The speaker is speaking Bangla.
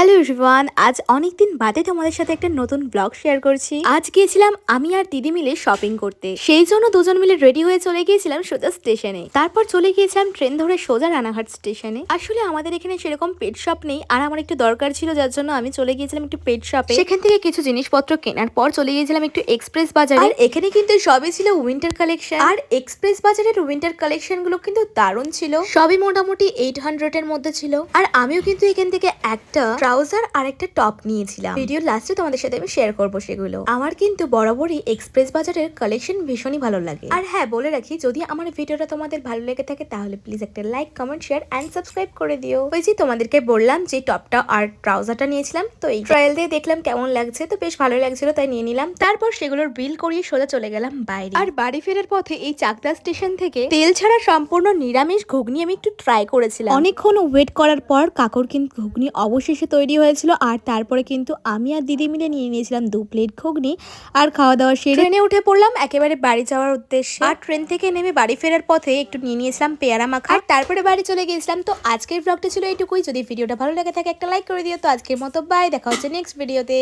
হ্যালো এভরিওয়ান আজ অনেকদিন বাদে তোমাদের সাথে একটা নতুন ব্লগ শেয়ার করছি। আজ গিয়েছিলাম আমি আর দিদি মিলে শপিং করতে। সেই জন্য দুজন মিলে রেডি হয়ে চলে গিয়েছিলাম সোজা স্টেশনে তারপর চলে গিয়েছিলাম ট্রেন ধরে সোজা রানাঘাট স্টেশনে আসলে আমাদের এখানে সেরকম পেট শপ নেই, আর আমার একটু দরকার ছিল যার জন্য আমি চলে গিয়েছিলাম একটু পেট শপে সেখান থেকে কিছু জিনিসপত্র কেনার পর চলে গিয়েছিলাম একটু এক্সপ্রেস বাজারে। আর এখানে কিন্তু সবই ছিল উইন্টার কালেকশন আর এক্সপ্রেস বাজারের উইন্টার কালেকশনগুলো কিন্তু দারুণ ছিল। সবই মোটামুটি এইট হান্ড্রেড এর মধ্যে ছিল। আর আমিও কিন্তু এখান থেকে একটা ট্রাউজার আর একটা টপ নিয়েছিলাম। ভিডিও লাস্টে তোমাদের সাথে আমি শেয়ার করব সেগুলো। আমার কিন্তু বরাবরই এক্সপ্রেস বাজারের কালেকশন ভীষণই ভালো লাগে। আর হ্যাঁ বলে রাখি, যদি আমার ভিডিওটা তোমাদের ভালো লেগে থাকে, তাহলে প্লিজ একটা like comment share and subscribe করে দিও। ওই যে তোমাদেরকে বললাম যে টপটা আর ট্রাউজারটা নিয়েছিলাম, তো এই ট্রায়াল দিয়ে দেখলাম কেমন লাগছে, তো বেশ ভালো লাগছিল, তাই নিয়ে নিলাম। তারপর সেগুলোর বিল করিয়ে সোজা চলে গেলাম বাইরে। আর বাড়ি ফেরার পথে এই চাকদা স্টেশন থেকে তেল ছাড়া সম্পূর্ণ নিরামিষ ঘুগনি আমি একটু ট্রাই করেছিলাম। অনেকক্ষণ ওয়েট করার পর কাকুর কিন্তু ঘুগনি অবশেষে তৈরি হয়েছিল আর তারপরে কিন্তু আমি আর দিদি মিলে নিয়ে নিয়েছিলাম দু প্লেট ঘুগনি আর খাওয়া দাওয়া সেরে ট্রেনে উঠে পড়লাম একেবারে বাড়ি যাওয়ার উদ্দেশ্যে। আর ট্রেন থেকে নেমে বাড়ি ফেরার পথে একটু নিয়ে নিয়েছিলাম পেয়ারা মাখা। আর তারপরে বাড়ি চলে গিয়েছিলাম। তো আজকের ব্লগটা ছিল এইটুকুই যদি ভিডিওটা ভালো লাগে থাকে একটা লাইক করে দিও। তো আজকের মতো বাই দেখা হচ্ছে নেক্সট ভিডিওতে